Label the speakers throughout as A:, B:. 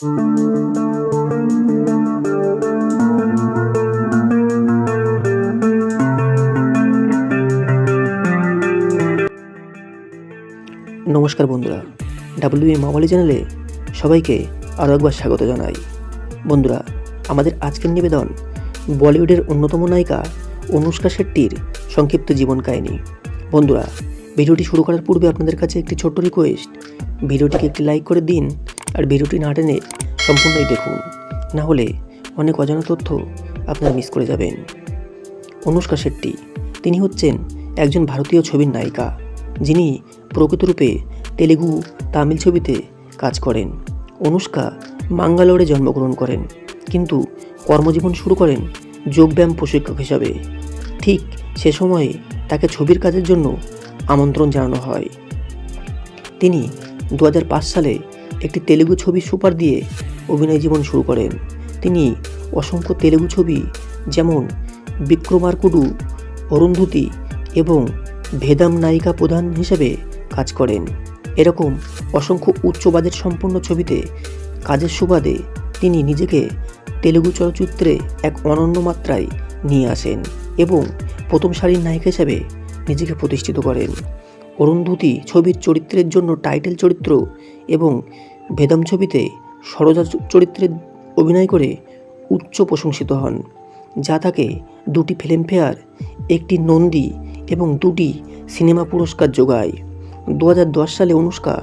A: নমস্কার বন্ধুরা ডাব্লিউ মাওয়ালি চ্যানেলে সবাইকে আরও একবার স্বাগত জানাই। বন্ধুরা, আমাদের আজকের নিবেদন বলিউডের অন্যতম নায়িকা অনুষ্কা শেট্টির সংক্ষিপ্ত জীবন কাহিনী। বন্ধুরা, ভিডিওটি শুরু করার পূর্বে আপনাদের কাছে একটি ছোট্ট রিকোয়েস্ট ভিডিওটিকে একটি লাইক করে দিন আর ভিডিওটি না টেনে সম্পূর্ণই দেখুন। না হলে অনেক অজানা তথ্য আপনারা মিস করে যাবেন। অনুষ্কা শেট্টি, তিনি হচ্ছেন একজন ভারতীয় ছবির নায়িকা, যিনি প্রকৃতরূপে তেলেগু তামিল ছবিতে কাজ করেন। অনুষ্কা মাঙ্গালোরে জন্মগ্রহণ করেন, কিন্তু কর্মজীবন শুরু করেন যোগব্যায়াম প্রশিক্ষক হিসাবে। ঠিক সে সময়ে তাকে ছবির কাজের জন্য আমন্ত্রণ জানানো হয়। তিনি দু হাজার পাঁচ সালে একটি তেলেগু ছবি সুপার দিয়ে অভিনয় জীবন শুরু করেন। তিনি অসংখ্য তেলেগু ছবি যেমন বিক্রমার্কুডু অরুন্ধতী এবং ভেদাম নায়িকা প্রধান হিসেবে কাজ করেন। এরকম অসংখ্য উচ্চ বাজেট সম্পন্ন ছবিতে কাজের সুবাদে তিনি নিজেকে তেলেগু চলচ্চিত্রে এক অনন্য মাত্রায় নিয়ে আসেন এবং প্রথম সারির নায়িকা হিসেবে নিজেকে প্রতিষ্ঠিত করেন। অরুন্ধতী ছবির চরিত্রের জন্য টাইটেল চরিত্র এবং ভেদাম ছবিতে সরোজা চরিত্রে অভিনয় করে উচ্চ প্রশংসিত হন, যা তাকে দুটি ফিল্মফেয়ার, একটি নন্দী এবং দুটি সিনেমা পুরস্কার যোগায়। দু হাজার দশ সালে অনুষ্কা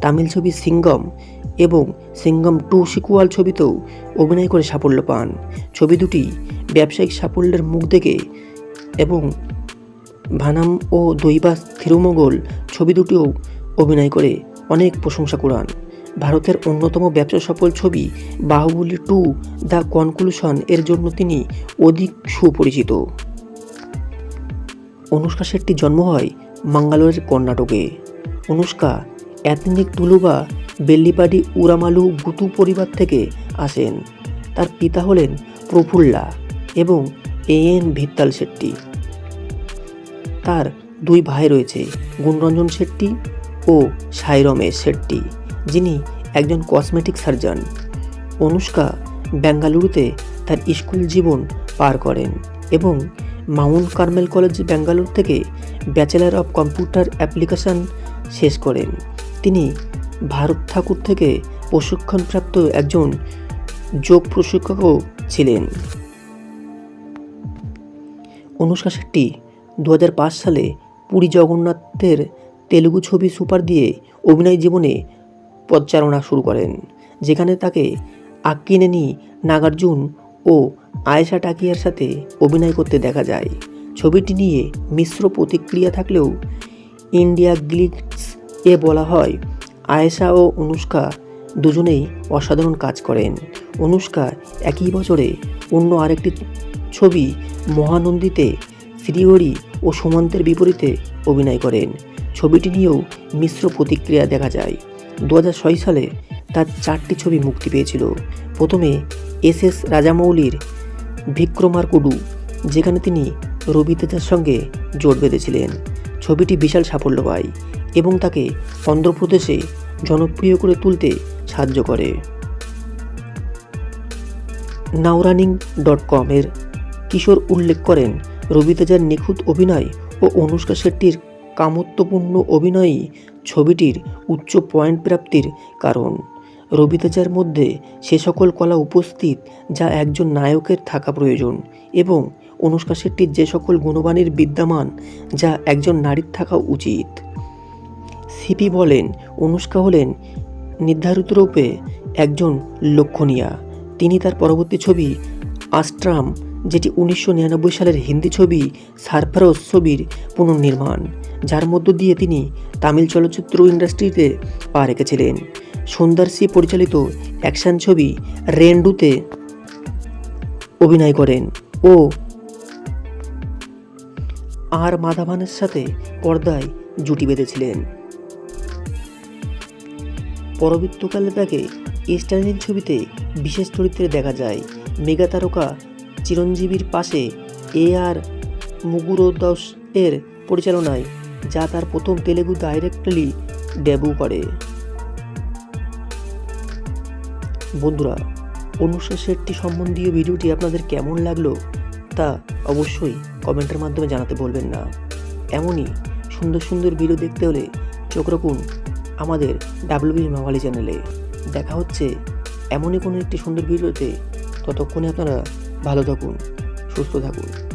A: তামিল ছবি সিঙ্গম এবং সিঙ্গম টু সিকুয়াল ছবিতেও অভিনয় করে সাফল্য পান। ছবি দুটি ব্যবসায়িক সাফল্যের মুখ দেখে এবং ভানাম ও দৈবাস থিরুমগোল ছবি দুটিও অভিনয় করে অনেক প্রশংসা কুড়ান। ভারতের অন্যতম ব্যবসা সফল ছবি বাহুবলী টু দ্য কনক্লুশন এর জন্য তিনি অধিক সুপরিচিত। অনুষ্কা শেট্টির জন্ম হয় মাঙ্গালোরের কর্ণাটকে। অনুষ্কা অ্যাথনিক তুলুবা বেল্লিপাডি উরামালু গুতু পরিবার থেকে আসেন। তার পিতা হলেন প্রফুল্লা এবং এ এন ভিত্তাল শেট্টি। তার দুই ভাই রয়েছে, গুণরঞ্জন শেট্টি ও সাই রমেশ শেট্টি। যিনি একজন কসমেটিক সার্জন। অনুষ্কা বেঙ্গালুরুতে তার স্কুল জীবন পার করেন এবং মাউন্ট কার্মেল কলেজ ব্যাঙ্গালোর থেকে ব্যাচেলার অফ কম্পিউটার অ্যাপ্লিকেশন শেষ করেন। তিনি ভারত ঠাকুর থেকে প্রশিক্ষণপ্রাপ্ত একজন যোগ প্রশিক্ষকও ছিলেন। অনুষ্কা শেট্টি দু সালে পুরী জগন্নাথের তেলুগু ছবি সুপার দিয়ে অভিনয় জীবনে পদচারণা শুরু করেন, যেখানে তাকে আক্কিনেনি, নাগার্জুন ও আয়েশা টাকিয়ার সাথে অভিনয় করতে দেখা যায়। ছবিটি নিয়ে মিশ্র প্রতিক্রিয়া থাকলেও ইন্ডিয়া গ্লিক্স এ বলা হয়, আয়েশা ও অনুষ্কা দুজনেই অসাধারণ কাজ করেন। অনুষ্কা একই বছরে অন্য আরেকটি ছবি মহানন্দীতে শ্রীহরি ও সুমন্তের বিপরীতে অভিনয় করেন। ছবিটি নিয়েও মিশ্র প্রতিক্রিয়া দেখা যায়। দু হাজার ছয় সালে তার চারটি ছবি মুক্তি পেয়েছিল। প্রথমে এস এস রাজামৌলির বিক্রমার্কুডু যেখানে তিনি রবি তেজার সঙ্গে জোট বেঁধেছিলেন। ছবিটি বিশাল সাফল্য পায় এবং তাকে অন্ধ্রপ্রদেশে জনপ্রিয় করে তুলতে সাহায্য করে। নাওরানিং ডট কমের কিশোর উল্লেখ করেন, রবি তেজার নিখুঁত অভিনয় ও অনুষ্কা শেট্টির কামত্বপূর্ণ অভিনয়ই ছবিটির উচ্চ পয়েন্ট প্রাপ্তির কারণ। রবিতেজার মধ্যে সে সকল কলা উপস্থিত যা একজন নায়কের থাকা প্রয়োজন এবং অনুষ্কা শেট্টির যে সকল গুণবাণীর বিদ্যমান যা একজন নারীর থাকা উচিত। সিপি বলেন, অনুষ্কা হলেন নির্ধারিত রূপে একজন লক্ষণীয়া। তিনি তার পরবর্তী ছবি আস্ট্রাম যেটি উনিশশো নিরানব্বই সালের হিন্দি ছবি সারফারোস ছবির পুনর্নির্মাণ। যার মধ্য দিয়ে তিনি তামিল চলচ্চিত্র ইন্ডাস্ট্রিতে পা রেখেছিলেন। সুন্দর সি পরিচালিত অ্যাকশন ছবি রেন্ডুতে অভিনয় করেন ও আর মাধাবানের সাথে পর্দায় জুটি বেঁধেছিলেন। পরবর্তীকালে তাকে স্টালিন ছবিতে বিশেষ চরিত্রে দেখা যায়। মেগা তারকা চিরঞ্জীবীর পাশে এ আর মুগুরোদস এর পরিচালনায় যা তার প্রথম তেলেগু ডাইরেক্টলি ডেবু করে। বন্ধুরা অনুষ্কা শেট্টি সম্বন্ধীয় ভিডিওটি আপনাদের কেমন লাগল তা অবশ্যই কমেন্টের মাধ্যমে জানাতে বলবেন না। এমনই সুন্দর সুন্দর ভিডিও দেখতে হলে চোখ রাখুন আমাদের ডাব্লিউবি মাওয়ালি চ্যানেলে। দেখা হচ্ছে এমনই কোনো একটি সুন্দর ভিডিওতে। ততক্ষণে আপনারা ভালো থাকুন, সুস্থ থাকুন।